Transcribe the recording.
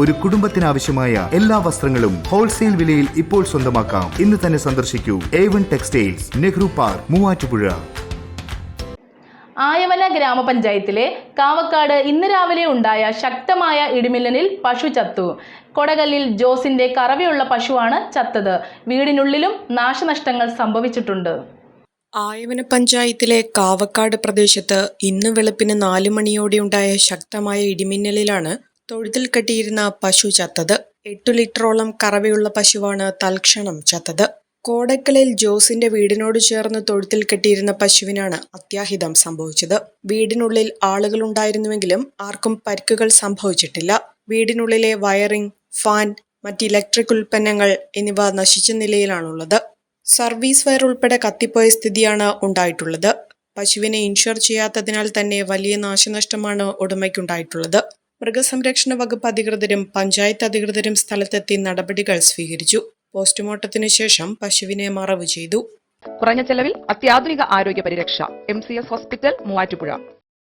ഒരു കുടുംബത്തിനാവശ്യമായ എല്ലാ വസ്ത്രങ്ങളും ഹോൾസെയിൽ വിലയിൽ ഇപ്പോൾ സ്വന്തമാക്കാം. ഇന്ന് തന്നെ സന്ദർശിക്കൂ. A one textiles Nehru park Muvattupuzha. Ayavana ഗ്രാമപഞ്ചായത്തിലെ കാവക്കാട് ഇന്ന് രാവിലെ ഉണ്ടായ ശക്തമായ ഇടിമിന്നലിൽ പശു ചത്തു. കൊടകല്ലിൽ ജോസിന്റെ കറവയുള്ള പശുവാണ് ചത്തത്. വീടിനുള്ളിലും നാശനഷ്ടങ്ങൾ സംഭവിച്ചിട്ടുണ്ട്. ആയവന പഞ്ചായത്തിലെ കാവക്കാട് പ്രദേശത്ത് ഇന്ന് വെളുപ്പിന് നാലു മണിയോടെയുണ്ടായ ശക്തമായ ഇടിമിന്നലിലാണ് തൊഴുത്തിൽ കെട്ടിയിരുന്ന പശു ചത്തത്. എട്ടു ലിറ്ററോളം കറവയുള്ള പശുവാണ് തൽക്ഷണം ചത്തത്. കോടക്കലിൽ ജോസിന്റെ വീടിനോട് ചേർന്ന് തൊഴുത്തിൽ കെട്ടിയിരുന്ന പശുവിനാണ് അത്യാഹിതം സംഭവിച്ചത്. വീടിനുള്ളിൽ ആളുകൾ ആളുകളുണ്ടായിരുന്നുവെങ്കിലും ആർക്കും പരിക്കുകൾ സംഭവിച്ചിട്ടില്ല. വീടിനുള്ളിലെ വയറിംഗ് ഫാൻ മറ്റ് ഇലക്ട്രിക് ഉൽപ്പന്നങ്ങൾ എന്നിവ നശിച്ച നിലയിലാണുള്ളത്. സർവീസ് വയർ ഉൾപ്പെടെ കത്തിപ്പോയ സ്ഥിതിയാണ് ഉണ്ടായിട്ടുള്ളത്. പശുവിനെ ഇൻഷുർ ചെയ്യാത്തതിനാൽ തന്നെ വലിയ നാശനഷ്ടമാണ് ഉടമയ്ക്കുണ്ടായിട്ടുള്ളത്. മൃഗസംരക്ഷണ വകുപ്പ് അധികൃതരും പഞ്ചായത്ത് അധികൃതരും സ്ഥലത്തെത്തി നടപടികൾ സ്വീകരിച്ചു. പോസ്റ്റ്മോർട്ടത്തിനു ശേഷം പശുവിനെ മറവ് ചെയ്തു. കുറഞ്ഞ ചെലവിൽ അത്യാധുനിക ആരോഗ്യ പരിരക്ഷ. M C S hospital Muvattupuzha.